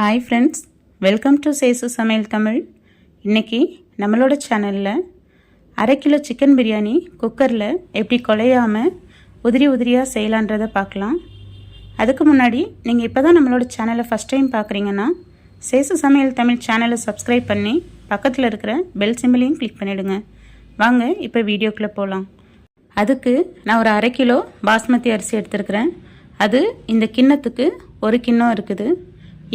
Hi friends welcome to Sesu Samayal Tamil இன்னைக்கு நம்மளோட சேனலில் அரை கிலோ சிக்கன் பிரியாணி குக்கரில் எப்படி குலையாமல் உதிரி உதிரியாக செய்யலான்றதை பார்க்கலாம். அதுக்கு முன்னாடி நீங்கள் இப்போ தான் நம்மளோட சேனலை ஃபஸ்ட் டைம் பார்க்குறீங்கன்னா சேசு சமையல் தமிழ் சேனலை சப்ஸ்கிரைப் பண்ணி பக்கத்தில் இருக்கிற பெல் சிம்பிளையும் கிளிக் பண்ணிவிடுங்க வாங்க இப்போ வீடியோக்குள்ளே போகலாம் அதுக்கு நான் ஒரு அரை கிலோ பாஸ்மதி அரிசி எடுத்துருக்கிறேன். அது இந்த கிண்ணத்துக்கு ஒரு கிண்ணம் இருக்குது.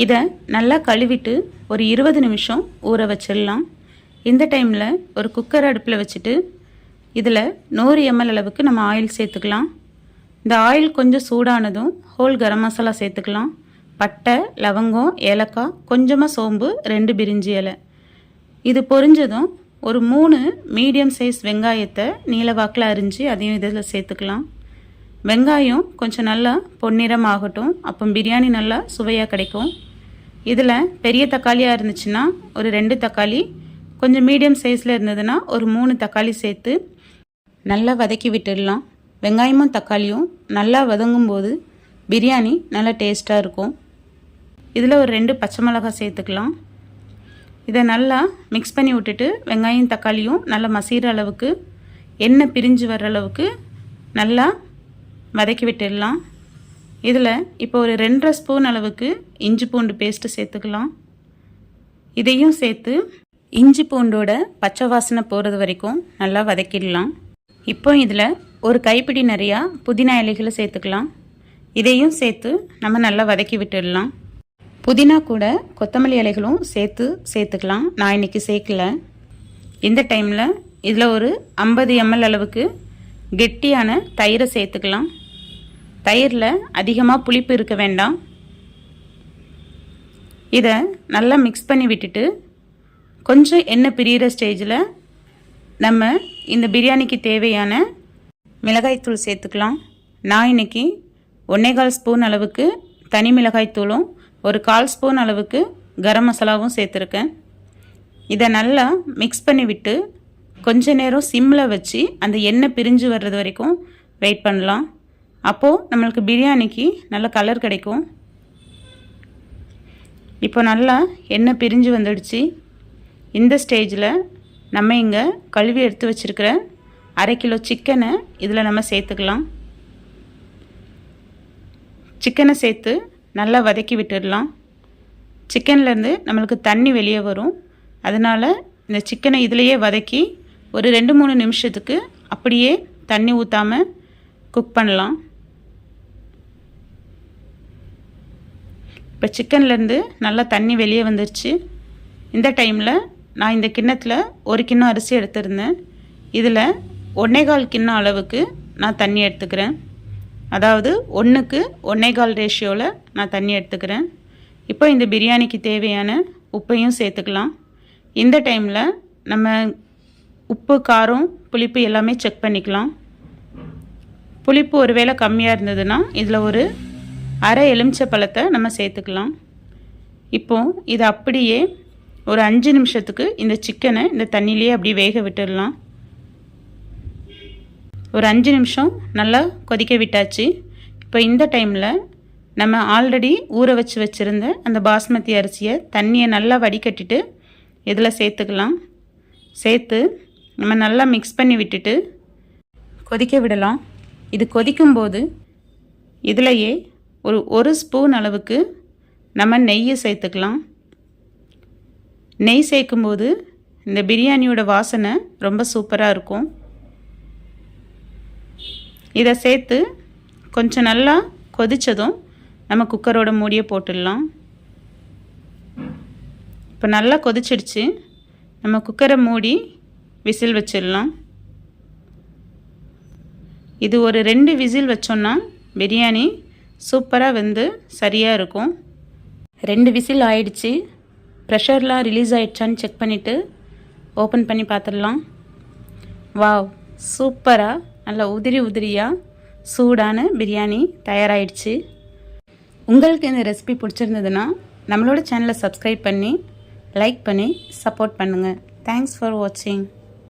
இதை நல்லா கழுவிட்டு ஒரு இருபது நிமிஷம் ஊற வச்சிடலாம். இந்த டைமில் ஒரு குக்கர் அடுப்பில் வச்சுட்டு இதில் நூறு எம்எல் அளவுக்கு நம்ம ஆயில் சேர்த்துக்கலாம். இந்த ஆயில் கொஞ்சம் சூடானதும் ஹோல் கரம் மசாலா சேர்த்துக்கலாம். பட்டை லவங்கம் ஏலக்காய் கொஞ்சமாக சோம்பு ரெண்டு பிரிஞ்சி இலை. இது பொரிஞ்சதும் ஒரு மூணு மீடியம் சைஸ் வெங்காயத்தை நீலவாக்கில் அரிஞ்சு அதையும் இதில் சேர்த்துக்கலாம். வெங்காயம் கொஞ்சம் நல்லா பொன்னிறம் ஆகட்டும் அப்போ பிரியாணி நல்லா சுவையாக கிடைக்கும். இதில் பெரிய தக்காளியாக இருந்துச்சுன்னா ஒரு ரெண்டு தக்காளி கொஞ்சம் மீடியம் சைஸில் இருந்ததுன்னா ஒரு மூணு தக்காளி சேர்த்து நல்லா வதக்கி விட்டுடலாம். வெங்காயமும் தக்காளியும் நல்லா வதங்கும் போது பிரியாணி நல்லா டேஸ்ட்டாக இருக்கும். இதில் ஒரு ரெண்டு பச்சை மிளகாய் சேர்த்துக்கலாம். இதை நல்லா மிக்ஸ் பண்ணி விட்டுட்டு வெங்காயம் தக்காளியும் நல்லா மசீர அளவுக்கு எண்ணெய் பிரிஞ்சு வர்ற அளவுக்கு நல்லா வதக்கி விட்டுடலாம். இதில் இப்போ ஒரு ரெண்டரை ஸ்பூன் அளவுக்கு இஞ்சி பூண்டு பேஸ்ட்டு சேர்த்துக்கலாம். இதையும் சேர்த்து இஞ்சி பூண்டோட பச்சை வாசனை போகிறது வரைக்கும் நல்லா வதக்கிடலாம். இப்போ இதில் ஒரு கைப்பிடி நிறையா புதினா இலைகளை சேர்த்துக்கலாம். இதையும் சேர்த்து நம்ம நல்லா வதக்கி விட்டுடலாம். புதினா கூட கொத்தமல்லி இலைகளும் சேர்த்து சேர்த்துக்கலாம். நான் இன்றைக்கி சேர்க்கல. இந்த டைமில் இதில் ஒரு ஐம்பது எம்எல் அளவுக்கு கெட்டியான தயிரை சேர்த்துக்கலாம். தயிரில் அதிகமாக புளிப்பு இருக்க வேண்டாம். இதை நல்லா மிக்ஸ் பண்ணி விட்டுட்டு கொஞ்சம் எண்ணெய் பிரியிற ஸ்டேஜில் நம்ம இந்த பிரியாணிக்கு தேவையான மிளகாய்த்தூள் சேர்த்துக்கலாம். நான் இன்னைக்கு ஒன்னேகால் ஸ்பூன் அளவுக்கு தனி மிளகாய்த்தூளும் ஒரு கால் ஸ்பூன் அளவுக்கு கரம் மசாலாவும் சேர்த்துருக்கேன். இதை நல்லா மிக்ஸ் பண்ணி விட்டு கொஞ்ச நேரம் சிம்மில் வச்சு அந்த எண்ணெய் பிரிஞ்சு வர்றது வரைக்கும் வெயிட் பண்ணலாம். அப்போது நம்மளுக்கு பிரியாணிக்கு நல்ல கலர் கிடைக்கும். இப்போ நல்லா எண்ணெய் பிரிஞ்சு வந்துடுச்சு. இந்த ஸ்டேஜில் நம்ம இங்கே கழுவி எடுத்து வச்சுருக்கிற அரை கிலோ சிக்கனை இதில் நம்ம சேர்த்துக்கலாம். சிக்கனை சேர்த்து நல்லா வதக்கி விட்டுடலாம். சிக்கன்லேருந்து நம்மளுக்கு தண்ணி வெளியே வரும். அதனால் இந்த சிக்கனை இதிலையே வதக்கி ஒரு ரெண்டு மூணு நிமிஷத்துக்கு அப்படியே தண்ணி ஊற்றாமல் குக் பண்ணலாம். இப்போ சிக்கன்லேருந்து நல்லா தண்ணி வெளியே வந்துருச்சு. இந்த டைமில் நான் இந்த கிண்ணத்தில் ஒரு கிண்ணம் அரிசி எடுத்திருந்தேன். இதில் ஒன்னேகால் கிண்ணம் அளவுக்கு நான் தண்ணி எடுத்துக்கிறேன். அதாவது ஒன்றுக்கு ஒன்னேகால் ரேஷியோவில் நான் தண்ணி எடுத்துக்கிறேன். இப்போ இந்த பிரியாணிக்கு தேவையான உப்பையும் சேர்த்துக்கலாம். இந்த டைமில் நம்ம உப்பு காரம் புளிப்பு எல்லாமே செக் பண்ணிக்கலாம். புளிப்பு ஒருவேளை கம்மியாக இருந்ததுன்னா இதில் ஒரு அரை எலுமிச்சை பழத்தை நம்ம சேர்த்துக்கலாம். இப்போது இது அப்படியே ஒரு அஞ்சு நிமிஷத்துக்கு இந்த சிக்கனை இந்த தண்ணியிலேயே அப்படியே வேக விட்டுடலாம். ஒரு அஞ்சு நிமிஷம் நல்லா கொதிக்க விட்டாச்சு. இப்போ இந்த டைமில் நம்ம ஆல்ரெடி ஊற வச்சு வச்சுருந்த அந்த பாஸ்மதி அரிசியை தண்ணியை நல்லா வடிகட்டிட்டு இதில் சேர்த்துக்கலாம். சேர்த்து நம்ம நல்லா மிக்ஸ் பண்ணி விட்டுட்டு கொதிக்க விடலாம். இது கொதிக்கும்போது இதிலையே ஒரு ஒரு ஸ்பூன் அளவுக்கு நம்ம நெய்யை சேர்த்துக்கலாம். நெய் சேர்க்கும்போது இந்த பிரியாணியோட வாசனை ரொம்ப சூப்பராக இருக்கும். இதை சேர்த்து கொஞ்சம் நல்லா கொதித்ததும் நம்ம குக்கரோட மூடியை போட்டுடலாம். இப்போ நல்லா கொதிச்சிடுச்சு. நம்ம குக்கரை மூடி விசில் வச்சிடலாம். இது ஒரு ரெண்டு விசில் வச்சோன்னா பிரியாணி சூப்பராக வந்து சரியாக இருக்கும். ரெண்டு விசில் ஆயிடுச்சு. ப்ரெஷர்லாம் ரிலீஸ் ஆயிடுச்சான்னு செக் பண்ணிவிட்டு ஓப்பன் பண்ணி பார்த்துடலாம் வாவ் சூப்பராக நல்லா உதிரி உதிரியாக சூடான பிரியாணி தயாராகிடுச்சு உங்களுக்கு இந்த ரெசிபி பிடிச்சிருந்ததுன்னா நம்மளோட சேனலை சப்ஸ்கிரைப் பண்ணி லைக் பண்ணி சப்போர்ட் பண்ணுங்கள் தேங்க்ஸ் ஃபார் வாட்சிங்